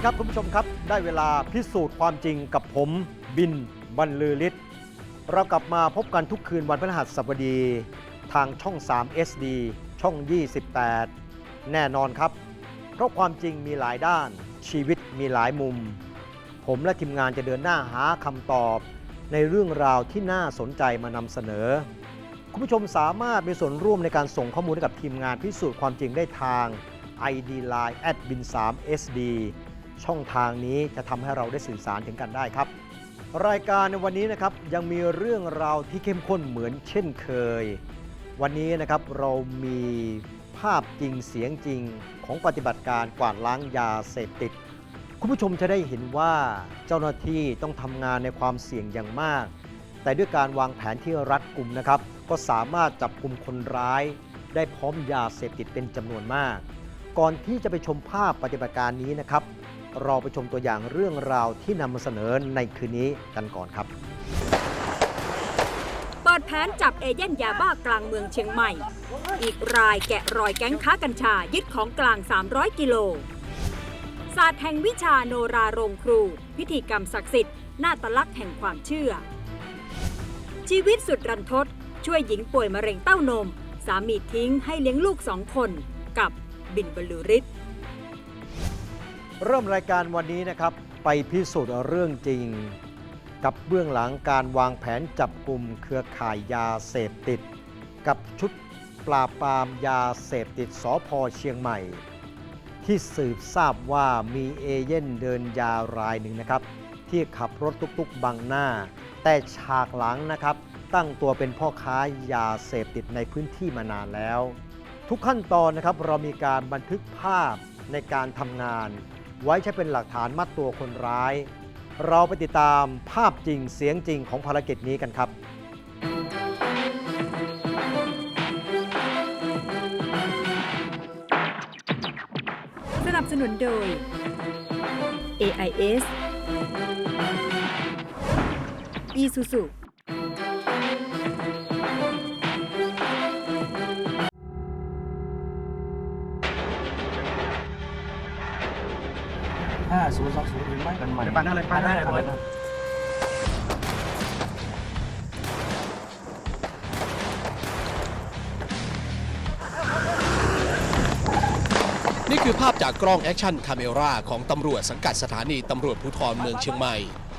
วัสดีครับคุณผู้ชมครับ ได้เวลาพิสูจน์ความจริงกับผมบินบรรลือฤทธิ์เรากลับมาพบกันทุกคืนวันพฤหัสบดี ทางช่อง 3 SD ช่อง 28 แน่นอนครับ เพราะความจริงมีหลายด้าน ชีวิตมีหลายมุม ผมและทีมงานจะเดินหน้าหาคำตอบ ในเรื่องราวที่น่าสนใจมานำเสนอ คุณผู้ชมสามารถมีส่วนร่วมในการส่งข้อมูลให้กับทีมงานพิสูจน์ความจริงได้ทาง ID Line b i n 3 SD ช่องทางนี้จะทำให้เราได้สื่อสารถึงกันได้ครับ รายการในวันนี้นะครับยังมีเรื่องราวที่เข้มข้นเหมือนเช่นเคย วันนี้นะครับเรามีภาพจริงเสียงจริงของปฏิบัติการกวาดล้างยาเสพติด คุณผู้ชมจะได้เห็นว่าเจ้าหน้าที่ต้องทำงานในความเสี่ยงอย่างมาก แต่ด้วยการวางแผนที่รัดกุมนะครับ ก็สามารถจับกลุ่มคนร้าย ได้พร้อมยาเสพติดเป็นจำนวนมาก ก่อนที่จะไปชมภาพปฏิบัติการนี้นะครับ เราไปชมตัวอย่างเรื่องราวที่นำมาเสนอในคืนนี้กันก่อนครับ เปิดแผนจับเอเย่นยาบ้ากลางเมืองเชียงใหม่ อีกรายแกะรอยแก๊งค้ากัญชายึดของกลาง 300 กิโลศาสตร์แห่งวิชาโนราโรงครู พิธีกรรมศักดิ์สิทธิ์หน้าตลักษณ์แห่งความเชื่อ ชีวิตสุดรันทด ช่วยหญิงป่วยมะเร็งเต้านม สามีทิ้งให้เลี้ยงลูกสองคน กับบินบรรลือฤทธิ์ เริ่มรายการวันนี้นะครับ ไปพิสูจน์เรื่องจริง กับเบื้องหลังการวางแผนจับกลุ่มเครือข่ายยาเสพติด กับชุดปราบปรามยาเสพติดสพเชียงใหม่ ที่สืบทราบว่ามีเอเย่นเดินยารายหนึ่งนะครับ ที่ขับรถตุกๆบังหน้า แต่ฉากหลังนะครับ ตั้งตัวเป็นพ่อค้ายาเสพติดในพื้นที่มานานแล้ว ทุกขั้นตอนนะครับเรามีการบันทึกภาพในการทำงาน ไว้ใช้เป็นหลักฐานมัดตัวคนร้าย เราไปติดตามภาพจริงเสียงจริงของภารกิจนี้กันครับ สนับสนุนโดย AIS Isuzu ศูนย์สองศูนย์หรือไม่กันใหม่ไปปั่นหน้าเลยปั่นหน้าเลยปั่นหน้า นี่คือภาพจากกล้องแอคชั่นคาเมราของตำรวจสังกัดสถานีตำรวจภูธรเมืองเชียงใหม่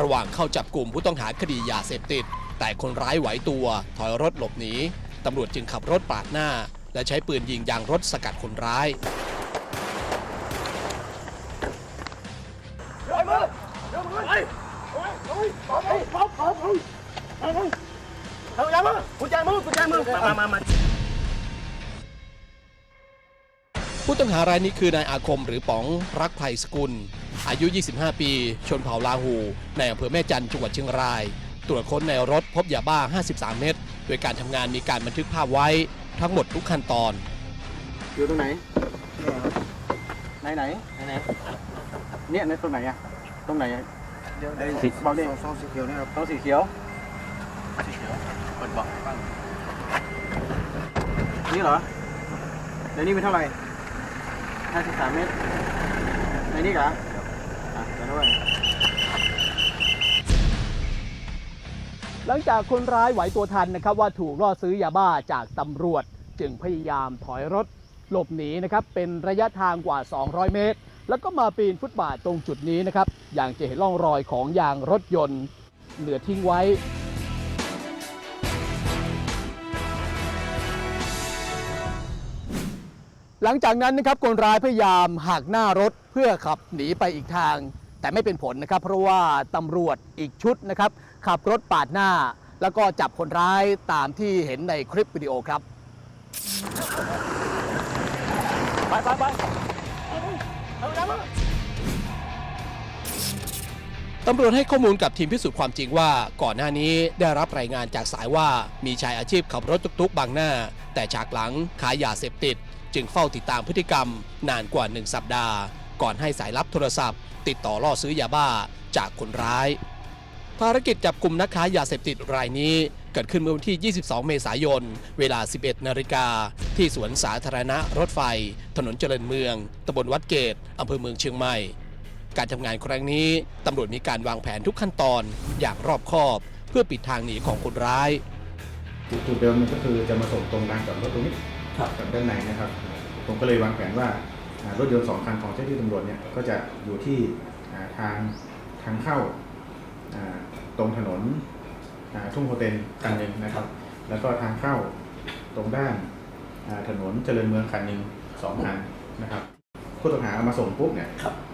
ระหว่างเข้าจับกลุ่มผู้ต้องหาคดียาเสพติด แต่คนร้ายไหวตัวถอยรถหลบหนีตำรวจจึงขับรถปาดหน้า และใช้ปืนยิงยางรถสกัดคนร้าย เอาอย่ามากุญแจมือกุญแจมือมามามาผู้ต้องหารายนี้คือนายอาคมหรือป๋องรักไพสกุล อายุ 25 ปี ชนเผ่าลาหู ในอำเภอแม่จันจังหวัดเชียงราย ตรวจค้นในรถพบยาบ้า 53 เม็ดโดยการทำงานมีการบันทึกภาพไว้ทั้งหมดทุกขั้นตอน อยู่ตรงไหน ไหนไหนไหนไหนเนี่ยในตรงไหนอะตรงไหนอะเดี๋ยวสีเบาเด้ซองสีเขียวนี่ครับซองสีเขียว เขียวเปิดบอกนี่เหรอในนี้เป็นเท่าไหร่ห้าสิบสามเมตรในนี้กะอะเดี๋ยวด้วยหลังจากคนร้ายไหวตัวทันนะครับว่าถูกล่อซื้อยาบ้าจากตำรวจ จึงพยายามถอยรถหลบหนีนะครับเป็นระยะทางกว่า 200 เมตร แล้วก็มาปีนฟุตบาทตรงจุดนี้นะครับอย่างจะเห็นร่องรอยของยางรถยนต์ เหลือทิ้งไว้ หลังจากนั้นนะครับคนร้ายพยายามหักหน้ารถเพื่อขับหนีไปอีกทาง แต่ไม่เป็นผลนะครับ เพราะว่าตำรวจอีกชุดนะครับ ขับรถปาดหน้า แล้วก็จับคนร้ายตามที่เห็นในคลิปวิดีโอครับ ไปไปไปตำรวจให้ข้อมูลกับทีมพิสูจน์ความจริงว่า ก่อนหน้านี้ได้รับรายงานจากสายว่ามีชายอาชีพขับรถตุกๆบางหน้า แต่ฉากหลังขายยาเสพติด จึงเฝ้าติดตามพฤติกรรมนานกว่า 1 สัปดาห์ ก่อนให้สายลับโทรศัพท์ ติดต่อล่อซื้อยาบ้าจากคนร้าย ภารกิจจับกลุ่มนักค้ายาเสพติดรายนี้เกิดขึ้นเมื่อวันที่ 22 เมษายน เวลา 11 นาฬิกา ที่สวนสาธารณะรถไฟ ถนนเจริญเมือง ตำบลวัดเกตอำเภอเมืองเชียงใหม่ การทำงานครั้งนี้ ตำรวจมีการวางแผนทุกขั้นตอนอย่างรอบคอบ เพื่อปิดทางหนีของคนร้ายจุดเดิมก็คือจะมาส่งตรงลานจอดรถตรงนี้ กับด้านในนะครับ ผมก็เลยวางแผนว่าอ่ารถยนต์สองคันของเจ้าหน้าที่ตำรวจเนี่ยก็จะอยู่ที่อ่าทางทางเข้าอ่าตรงถนนอ่าทุ่งโฮเทลคันหนึ่งนะครับ แล้วก็ทางเข้าตรงด้านอ่าถนนเจริญเมืองคันหนึ่งสองคันนะครับผู้ต้องหาเอามาส่งปุ๊บเนี่ย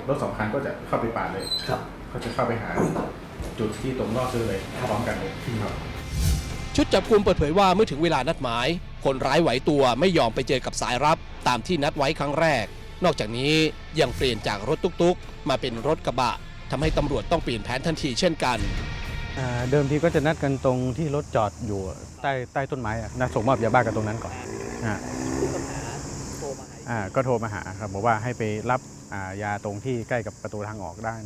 รถสองคันก็จะเข้าไปปาดเลยก็จะเข้าไปหาจุดที่ตรงล่อซื้อเลยพร้อมกันเลยครับชุดจับกลุ่มเปิดเผยว่าเมื่อถึงเวลานัดหมาย คนร้ายไหวตัวไม่ยอมไปเจอกับสายรับตามที่นัดไว้ครั้งแรก นอกจากนี้ยังเปลี่ยนจากรถตุ๊กๆ มาเป็นรถกระบะทำให้ตำรวจต้องเปลี่ยนแผนทันทีเช่นกันอ่าเดิมทีก็จะนัดกันตรงที่รถจอดอยู่ใต้ใต้ต้นไม้อะนัดส่งมอบยาบ้ากันตรงนั้นก่อนอ่าอ่าก็โทรมาหาครับบอกว่าให้ไปรับอ่ายาตรงที่ใกล้กับประตูทางออกด้าน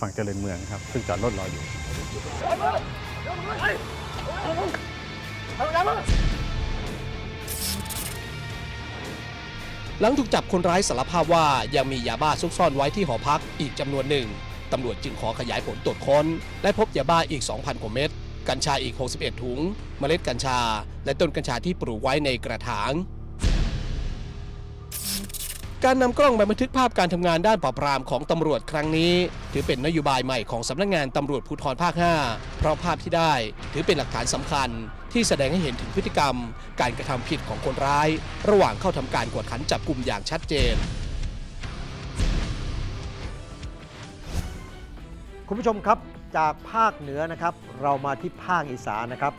ฝั่งเจริญเมืองครับ ซึ่งจอดรถรออยู่ หลังถูกจับคนร้ายสารภาพว่ายังมียาบ้าซุกซ่อนไว้ที่หอพักอีกจำนวนหนึ่งตำรวจจึงขอขยายผลตรวจค้น และพบยาบ้าอีก 2,000 กว่าเม็ด กัญชาอีก 61 ถุง เมล็ดกัญชา และต้นกัญชาที่ปลูกไว้ในกระถาง การนำกล้องมาบันทึกภาพการทำงานด้านปราบปรามของตำรวจครั้งนี้ ถือเป็นนโยบายใหม่ของสำนักงานตำรวจภูธรภาค 5 เพราะภาพที่ได้ ถือเป็นหลักฐานสำคัญ ที่แสดงให้เห็นถึงพฤติกรรม การกระทำผิดของคนร้าย ระหว่างเข้าทำการกวดขันจับกลุ่มอย่างชัดเจน คุณผู้ชมครับจากภาคเหนือนะครับเรามาที่ภาคอีสานนะครับ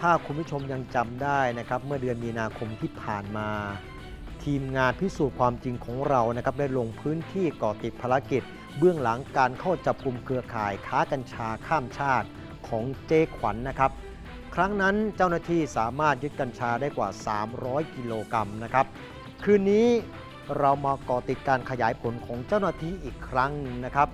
ถ้าคุณผู้ชมยังจำได้นะครับ เมื่อเดือนมีนาคมที่ผ่านมา ทีมงานพิสูจน์ความจริงของเรานะครับได้ลงพื้นที่ก่อติดภารกิจ เบื้องหลังการเข้าจับกลุ่มเครือข่ายค้ากัญชาข้ามชาติของเจ๊ขวัญนนะครับ ครั้งนั้นเจ้าหน้าที่สามารถยึดกัญชาได้กว่า 300 กิโลกรัมนะครับ คืนนี้เรามาก่อติดการขยายผลของเจ้าหน้าที่อีกครั้งหนึ่งนะครับ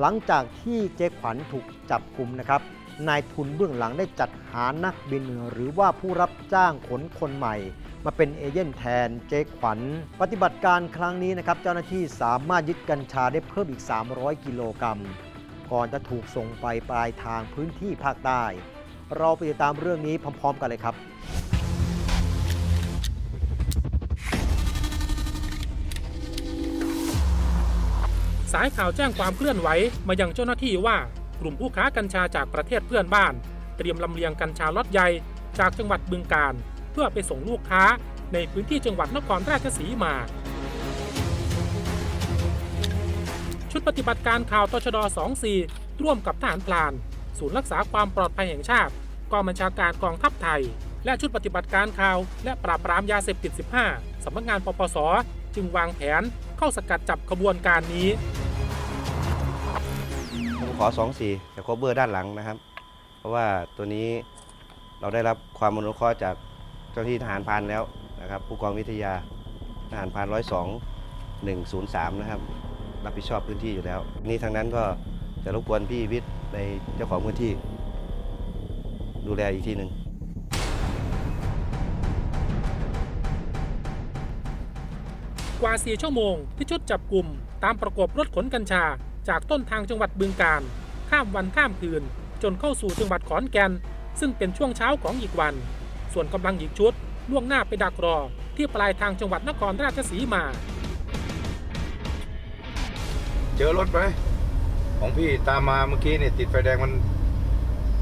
หลังจากที่เจ๊ขวัญถูกจับกลุ่มนะครับ นายทุนเบื้องหลังได้จัดหานักบินหรือว่าผู้รับจ้างขนคนใหม่ มาเป็นเอเย่นแทนเจ๊ขวัญ ปฏิบัติการครั้งนี้นะครับ เจ้าหน้าที่สามารถยึดกัญชาได้เพิ่มอีก 300 กิโลกรัมก่อนจะถูกส่งไปปลายทางพื้นที่ภาคใต้ เราไปติดตามเรื่องนี้พร้อม ๆ กันเลยครับ สายข่าวแจ้งความเคลื่อนไหวมายังเจ้าหน้าที่ว่ากลุ่มผู้ค้ากัญชาจากประเทศเพื่อนบ้าน เตรียมลำเลียงกัญชาล็อตใหญ่จากจังหวัดบึงกาฬเพื่อไปส่งลูกค้าในพื้นที่จังหวัดนครราชสีมา ชุดปฏิบัติการข่าวตชด 24 ร่วมกับทหารพลาน ศูนย์รักษาความปลอดภัยแห่งชาติ กองบัญชาการกองทัพไทย และชุดปฏิบัติการข่าว และปราบปรามยาเสพติด 15 สำนักงานปปส จึงวางแผนเข้าสกัดจับขบวนการนี้ ผมขอ 2 4จะครบเบอร์ด้านหลังนะครับ เพราะว่าตัวนี้เราได้รับความอนุเคราะห์จากเจ้าหน้าที่ทหารพานแล้วนะครับ ผู้กองวิทยาทหารพานร้อยสองหนึ่งศูนย์สามนะครับ รับผิดชอบพื้นที่อยู่แล้ว นี่ทางนั้นก็จะรบกวนพี่วิทย์ในเจ้าของพื้นที่ ดูแลอีกทีหนึ่งกว่า4ชั่วโมงที่ชุดจับกลุ่มตามประกบรถขนกัญชา จากต้นทางจังหวัดบึงกาฬข้ามวันข้ามคืน จนเข้าสู่จังหวัดขอนแก่น ซึ่งเป็นช่วงเช้าของอีกวัน ส่วนกำลังอีกชุด ล่วงหน้าไปดักรอ ที่ปลายทางจังหวัดนครราชสีมา เจอรถไหมของพี่ตามมาเมื่อกี้เนี่ยติดไฟแดงมัน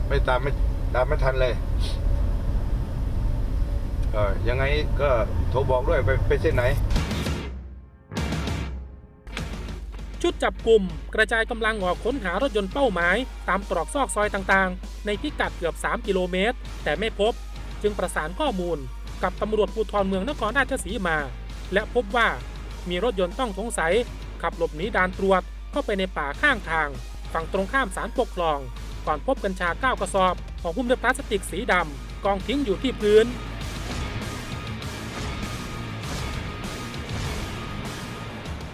ไม่ตามไม่ ตามไม่ทันเลยเออยังไงก็โทรบอกด้วยไปไปเส้นไหน ชุดจับกลุ่มกระจายกำลังออกค้นหารถยนต์เป้าหมาย ตามตรอกซอกซอยต่างๆ ในพิกัดเกือบ 3 กิโลเมตร แต่ไม่พบ จึงประสานข้อมูลกับตำรวจภูธรเมืองนครราชสีมา และพบว่ามีรถยนต์ต้องสงสัย ขับหลบหนีด่านตรวจเข้าไปในป่าข้างทาง ฝั่งตรงข้ามสารปกครอง ก่อนพบกัญชา 9 กระสอบ ของหุ้มด้วยพลาสติกสีดำกองทิ้งอยู่ที่พื้น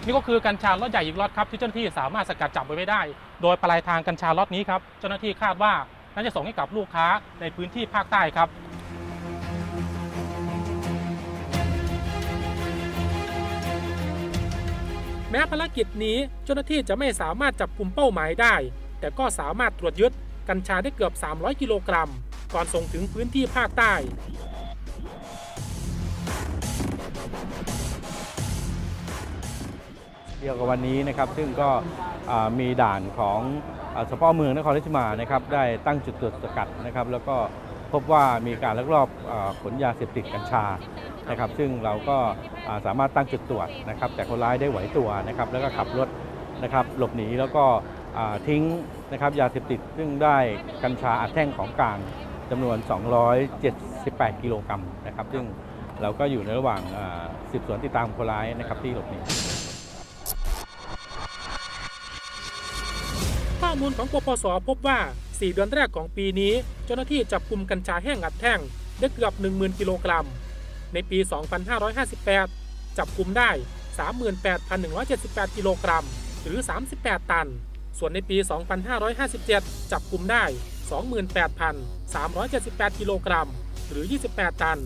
นี่ก็คือกัญชาล็อตใหญ่อีกล็อตครับที่เจ้าหน้าที่สามารถสกัดจับไว้ไม่ได้ โดยปลายทางกัญชาล็อตนี้ครับเจ้าหน้าที่คาดว่าน่าจะส่งให้กับลูกค้าในพื้นที่ภาคใต้ครับแม้ภารกิจนี้เจ้าหน้าที่จะไม่สามารถจับกลุ่มเป้าหมายได้ แต่ก็สามารถตรวจยึด กัญชาได้เกือบ 300 กิโลกรัม ก่อนส่งถึงพื้นที่ภาคใต้ เดียวกับวันนี้นะครับซึ่งก็มีด่านของสพเมืองนครราชสีมานะครับได้ตั้งจุดตรวจสกัดนะครับ แล้วก็พบว่ามีการลักลอบขนยาเสพติดกัญชานะครับ ซึ่งเราก็สามารถตั้งจุดตรวจนะครับ แต่คนร้ายได้ไหวตัวนะครับ แล้วก็ขับรถนะครับหลบหนีแล้วก็ ทิ้งนะครับยาเสพติดซึ่งได้กัญชาอัดแท่งของกลางจำนวน 278 กิโลกรัมนะครับ ซึ่งเราก็อยู่ในระหว่างสืบสวนติดตามคนร้ายนะครับที่หลบหนีข้อมูลของปปสพบว่า 4 เดือนแรกของปีนี้ เจ้าหน้าที่จับกลุ่มกัญชาแห้งอัดแท่งได้เกือบ 10,000 กิโลกรัม ในปี 2558 จับกลุ่มได้ 38,178 กิโลกรัม หรือ 38 ตัน ส่วนในปี 2557 จับกลุ่มได้ 28,378 กิโลกรัม หรือ 28 ตัน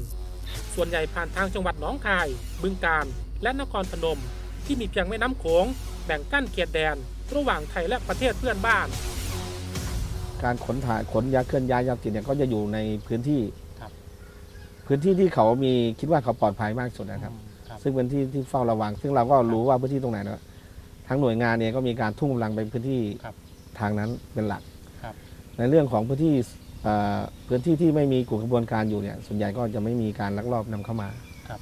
ส่วนใหญ่ผ่านทางจังหวัดหนองคาย บึงกาฬ และนครพนม ที่มีเพียงแม่น้ำโขง แบ่งกั้นเขตแดน ระหว่างไทยและประเทศเพื่อนบ้าน การขนถ่ายขนยาเคลื่อนย้ายยาติดเนี่ยก็จะอยู่ในพื้นที่พื้นที่ที่เขามีคิดว่าเขาปลอดภัยมากที่สุดนะครับ ซึ่งเป็นที่ที่เฝ้าระวัง ซึ่งเราก็รู้ว่าพื้นที่ตรงไหนนะ ทั้งหน่วยงานเนี่ยก็มีการทุ่มกำลังไปพื้นที่ทางนั้นเป็นหลัก ครับ ในเรื่องของพื้นที่เอ่อพื้นที่ที่ไม่มีกลุ่มขบวนการอยู่เนี่ยส่วนใหญ่ก็จะไม่มีการลักลอบนำเข้ามา ครับ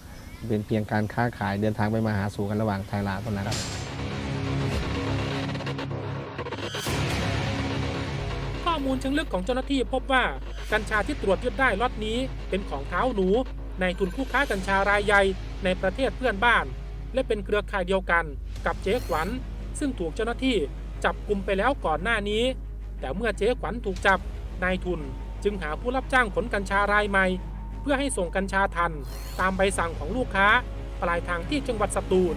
เป็นเพียงการค้าขายเดินทางไปมาหาสู่กันระหว่างไทยลาวเท่านั้นข้อมูลเชิงลึกของเจ้าหน้าที่พบว่ากัญชาที่ตรวจยึดได้ล็อตนี้เป็นของเท้าหนู ในทุนผู้ค้ากัญชารายใหญ่ในประเทศเพื่อนบ้าน และเป็นเครือข่ายเดียวกัน กับเจ๊ขวัญ ซึ่งถูกเจ้าหน้าที่จับกลุ่มไปแล้วก่อนหน้านี้ แต่เมื่อเจ๊ขวัญถูกจับนายทุนจึงหาผู้รับจ้างขนกัญชารายใหม่ เพื่อให้ส่งกัญชาทัน ตามใบสั่งของลูกค้า ปลายทางที่จังหวัดสตูล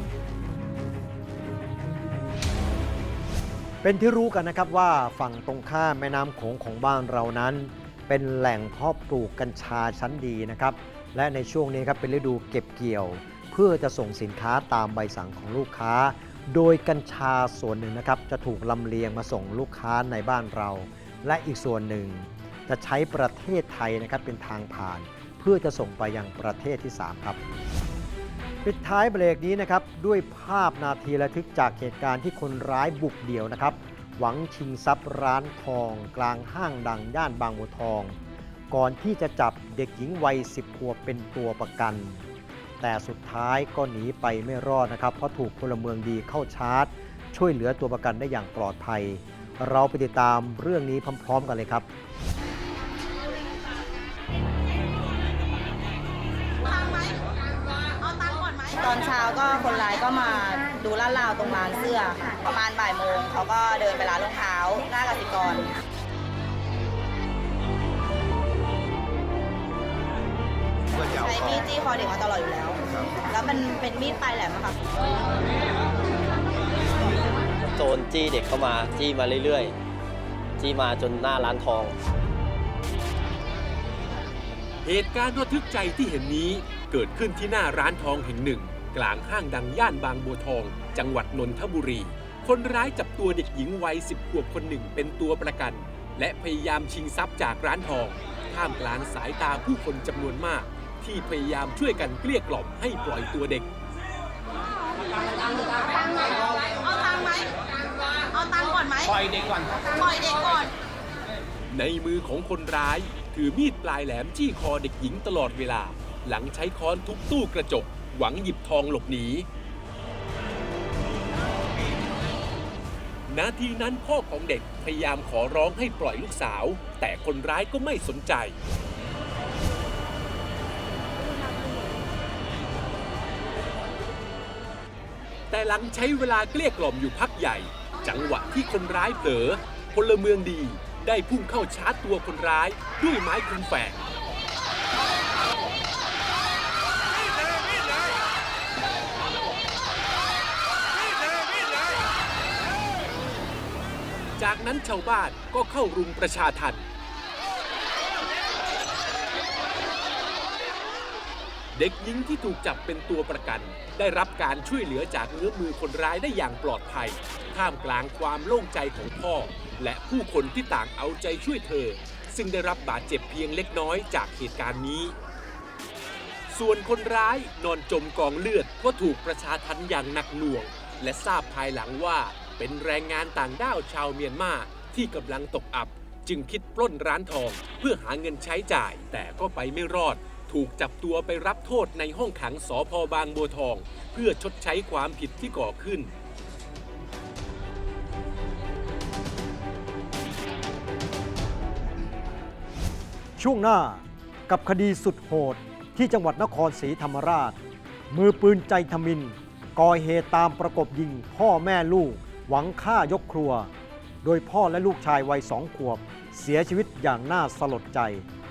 เป็นที่รู้กันนะครับว่าฝั่งตรงข้ามแม่น้ำโขงของบ้านเรานั้น เป็นแหล่งเพาะปลูกกัญชาชั้นดีนะครับ และในช่วงนี้ครับเป็นฤดูเก็บเกี่ยว เพื่อจะส่งสินค้าตามใบสั่งของลูกค้า โดยกัญชาส่วนหนึ่งนะครับ จะถูกลำเลียงมาส่งลูกค้าในบ้านเรา และอีกส่วนหนึ่ง จะใช้ประเทศไทยนะครับเป็นทางผ่าน เพื่อจะส่งไปยังประเทศที่ 3 ครับ ปิดท้ายเบรกนี้นะครับด้วยภาพนาทีระทึกจากเหตุการณ์ที่คนร้ายบุกเดี่ยวนะครับ หวังชิงทรัพย์ร้านทอง กลางห้างดังย่านบางบัวทอง ก่อนที่จะจับเด็กหญิงวัย 10 ขวบเป็นตัวประกัน แต่สุดท้ายก็หนีไปไม่รอดนะครับ เพราะถูกพลเมืองดีเข้าชาร์จ ช่วยเหลือตัวประกันได้อย่างปลอดภัย เราไปติดตามเรื่องนี้พร้อม ๆ กันเลยครับตอนเช้าก็คนร้ายก็มาดูลาดราวตรงร้านเสื้อค่ะประมาณบ่ายโมงเขาก็เดินไปร้านรองเท้าหน้ากสิกรใช้มีดจี้คอเด็กมาตลอดอยู่แล้ว แล้วมันเป็นมีดปลายแหลมอะค่ะ โจรจี้เด็กเข้ามาจี้มาเรื่อยๆ จี้มาจนหน้าร้านทอง เหตุการณ์ระทึกใจที่เห็นนี้เกิดขึ้นที่หน้าร้านทองแห่งหนึ่ง กลางห้างดังย่านบางบัวทอง จังหวัดนนทบุรี คนร้ายจับตัวเด็กหญิงวัยสิบขวบคนหนึ่งเป็นตัวประกัน และพยายามชิงทรัพย์จากร้านทอง ท่ามกลางสายตาผู้คนจำนวนมาก ที่พยายามช่วยกันเกลี้ยกล่อมให้ปล่อยตัวเด็ก เอาตังค์ไหมเอาตังค์ก่อนไหมปล่อยเด็กก่อน ปล่อยเด็กก่อน ในมือของคนร้ายถือมีดปลายแหลมจี้คอเด็กหญิงตลอดเวลา หลังใช้ค้อนทุบตู้กระจก หวังหยิบทองหลบหนีนาทีนั้นพ่อของเด็กพยายามขอร้องให้ปล่อยลูกสาว แต่คนร้ายก็ไม่สนใจ แต่หลังใช้เวลาเกลี้ยกล่อมอยู่พักใหญ่ จังหวะที่คนร้ายเผลอพลเมืองดีได้พุ่งเข้าชาร์จตัวคนร้ายด้วยไม้คมแฝกจากนั้นชาวบ้านก็เข้ารุมประชาทัน เด็กหญิงที่ถูกจับเป็นตัวประกัน ได้รับการช่วยเหลือจากเงื้อมือคนร้ายได้อย่างปลอดภัย ท่ามกลางความโล่งใจของพ่อ และผู้คนที่ต่างเอาใจช่วยเธอ ซึ่งได้รับบาดเจ็บเพียงเล็กน้อยจากเหตุการณ์นี้ ส่วนคนร้ายนอนจมกองเลือดก็ถูกประชาทันอย่างหนักหน่วง และทราบภายหลังว่าเป็นแรงงานต่างด้าวชาวเมียนมาที่กำลังตกอับ จึงคิดปล้นร้านทองเพื่อหาเงินใช้จ่ายแต่ก็ไปไม่รอด ถูกจับตัวไปรับโทษในห้องขังสอพอบางบัวทอง เพื่อชดใช้ความผิดที่ก่อขึ้น ช่วงหน้ากับคดีสุดโหดที่จังหวัดนครศรีธรรมราช มือปืนใจทมินก่อเหตุตามประกบยิงพ่อแม่ลูก หวังฆ่ายกครัว โดยพ่อและลูกชายวัยสองขวบ เสียชีวิตอย่างน่าสลดใจ「